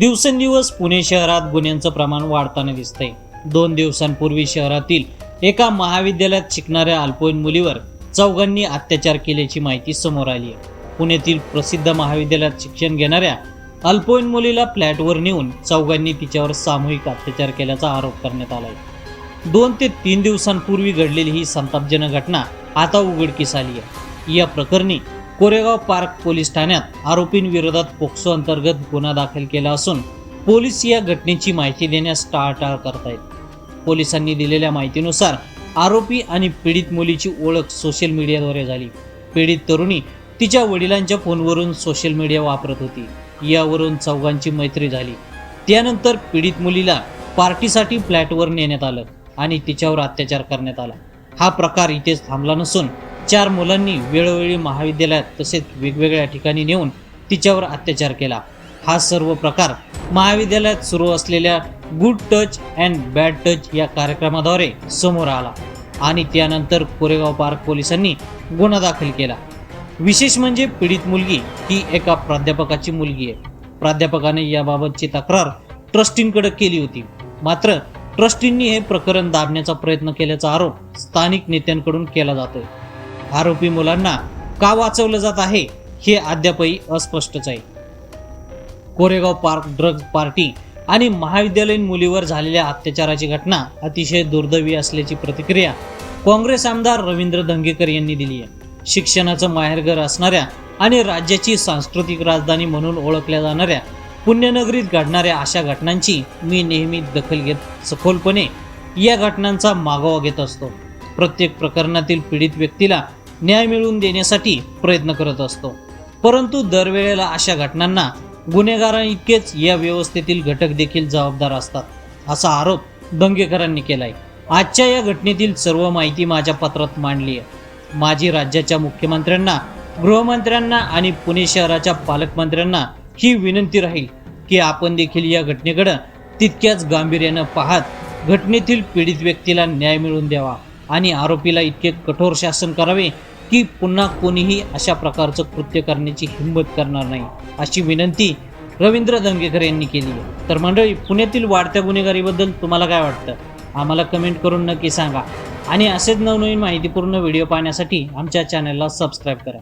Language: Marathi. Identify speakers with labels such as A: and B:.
A: दिवसेंदिवस पुणे शहरात गुन्ह्यांचं प्रमाण वाढताना दिसतंय. दोन दिवसांपूर्वी शहरातील एका महाविद्यालयात शिकणाऱ्या अल्पवयीन मुलीवर चौघांनी अत्याचार केल्याची माहिती समोर आली आहे. पुण्यातील प्रसिद्ध महाविद्यालयात शिक्षण घेणाऱ्या अल्पवयीन मुलीला फ्लॅटवर नेऊन चौघांनी तिच्यावर सामूहिक अत्याचार केल्याचा आरोप करण्यात आला आहे दोन ते तीन दिवसांपूर्वी घडलेली ही संतापजनक घटना आता उघडकीस आली आहे. या प्रकरणी कोरेगाव पार्क पोलीस ठाण्यात आरोपींविरोधात पोक्सो अंतर्गत गुन्हा दाखल केला असून पोलीस या घटनेची माहिती देण्यास टाळाटाळ करतायत. पोलिसांनी दिलेल्या माहितीनुसार आरोपी आणि पीडित मुलीची ओळख सोशल मीडियाद्वारे झाली. पीडित तरुणी तिच्या वडिलांच्या फोनवरून सोशल मीडिया वापरत होती. यावरून चौघांची मैत्री झाली. त्यानंतर पीडित मुलीला पार्टीसाठी फ्लॅटवर नेण्यात आलं आणि तिच्यावर अत्याचार करण्यात आला. हा प्रकार इथेच थांबला नसून चार मुलांनी वेळोवेळी महाविद्यालयात तसेच वेगवेगळ्या ठिकाणी नेऊन तिच्यावर अत्याचार केला. हा सर्व प्रकार महाविद्यालयात सुरू असलेल्या good touch and bad touch या कार्यक्रमाद्वारे समोर आला आणि त्यानंतर कोरेगाव पार्क पोलिसांनी गुन्हा दाखल केला. विशेष म्हणजे पीडित मुलगी ही एका प्राध्यापकाची मुलगी आहे. प्राध्यापकाने याबाबतची तक्रार ट्रस्टींकडे केली होती. मात्र ट्रस्टींनी हे प्रकरण दाबण्याचा प्रयत्न केल्याचा आरोप स्थानिक नेत्यांकडून केला जातोय. आरोपी मुलांना का वाचवलं जात आहे हे अद्यापही अस्पष्टच आहे. कोरेगाव पार्क ड्रग्ज पार्टी आणि महाविद्यालयीन मुलीवर झालेल्या अत्याचाराची घटना अतिशय दुर्दैवी असल्याची प्रतिक्रिया काँग्रेस आमदार रवींद्र धंगेकर यांनी दिली आहे. शिक्षणाचं माहेरघर असणाऱ्या आणि राज्याची सांस्कृतिक राजधानी म्हणून ओळखल्या जाणाऱ्या पुण्यनगरीत घडणाऱ्या अशा घटनांची मी नेहमी दखल घेत सखोलपणे या घटनांचा मागोवा घेत असतो. प्रत्येक प्रकरणातील पीडित व्यक्तीला न्याय मिळवून देण्यासाठी प्रयत्न करत असतो. परंतु दरवेळेला अशा घटनांना गुन्हेगारांइतकेच या व्यवस्थेतील घटक देखील जबाबदार असतात असा आरोप दंगेकरांनी केलाय. आजच्या या घटनेतील सर्व माहिती माझ्या पत्रात मांडली आहे. माजी राज्याच्या मुख्यमंत्र्यांना गृहमंत्र्यांना आणि पुणे शहराच्या पालकमंत्र्यांना ही विनंती राहील की आपण देखील या घटनेकडं तितक्याच गांभीर्यानं पाहत घटनेतील पीडित व्यक्तीला न्याय मिळवून द्यावा. आणि आरोपीला इतके कठोर शासन करावे की पुन्हा कोणीही अशा प्रकारचं कृत्य करण्याची हिंमत करणार नाही अशी विनंती रवींद्र दंगेकर यांनी केली आहे. तर मंडळी पुण्यातील वाढत्या गुन्हेगारीबद्दल तुम्हाला काय वाटतं? आम्हाला कमेंट करून नक्की सांगा. आणि असेच नवनवीन माहितीपूर्ण व्हिडिओ पाहण्यासाठी आमच्या चॅनलला सबस्क्राईब करा.